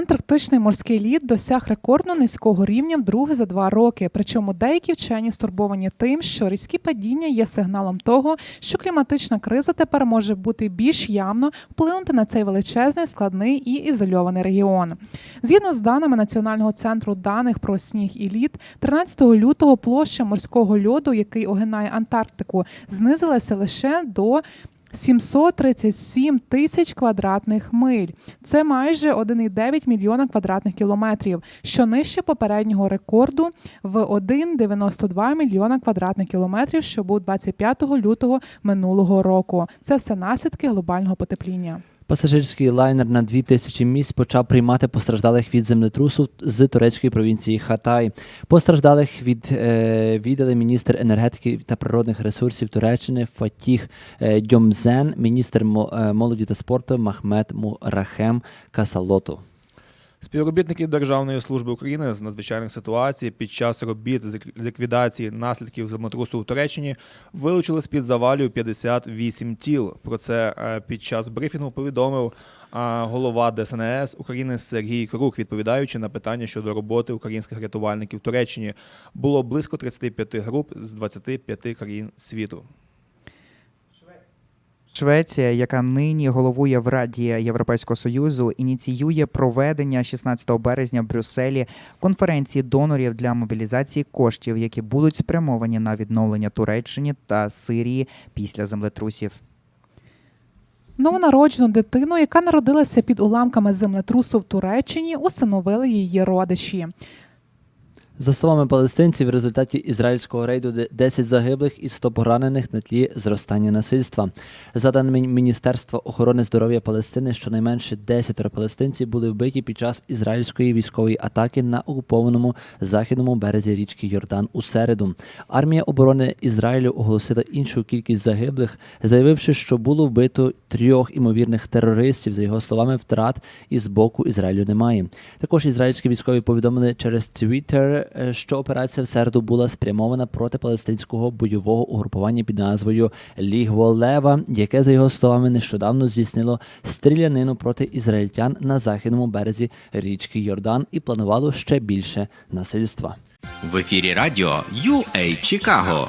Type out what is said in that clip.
Антарктичний морський лід досяг рекордно низького рівня вдруге за два роки. Причому деякі вчені стурбовані тим, що різкі падіння є сигналом того, що кліматична криза тепер може бути більш явно вплинути на цей величезний, складний і ізольований регіон. Згідно з даними Національного центру даних про сніг і лід, 13 лютого площа морського льоду, який огинає Антарктику, знизилася лише до 737 тисяч квадратних миль. Це майже 1,9 мільйона квадратних кілометрів, що нижче попереднього рекорду в 1,92 мільйона квадратних кілометрів, що був 25 лютого минулого року. Це все наслідки глобального потепління. Пасажирський лайнер на 2000 місць почав приймати постраждалих від землетрусу з турецької провінції Хатай. Постраждалих від е, міністр енергетики та природних ресурсів Туреччини Фатіх е, Дьомзен, міністр е, молоді та спорту Махмед Мурахем Касалоту. Співробітники Державної служби України з надзвичайних ситуацій під час робіт з ліквідації наслідків землетрусу у Туреччині вилучили з-під завалів 58 тіл. Про це е, під час брифінгу повідомив голова ДСНС України Сергій Крук, відповідаючи на питання щодо роботи українських рятувальників в Туреччині. Було близько 35 груп з 25 країн світу. Швеція, яка нині головує в Раді Європейського союзу, ініціює проведення 16 березня в Брюсселі конференції донорів для мобілізації коштів, які будуть спрямовані на відновлення Туреччини та Сирії після землетрусів. Новонароджену дитину, яка народилася під уламками землетрусу в Туреччині, усиновили її родичі. За словами палестинців, в результаті ізраїльського рейду де- 10 загиблих і 100 поранених на тлі зростання насильства. За даними Міністерства охорони здоров'я Палестини, щонайменше 10 палестинців були вбиті під час ізраїльської військової атаки на окупованому західному березі річки Йордан у середу. Армія оборони Ізраїлю оголосила іншу кількість загиблих, заявивши, що було вбито трьох імовірних терористів. За його словами, втрат із боку Ізраїлю немає. Також ізраїльські військові повідомили через Twitter, що операція в середу була спрямована проти палестинського бойового угрупування під назвою Лігво Лева, яке, за його словами, нещодавно здійснило стрілянину проти ізраїльтян на західному березі річки Йордан і планувало ще більше насильства. В ефірі радіо UA Чикаго.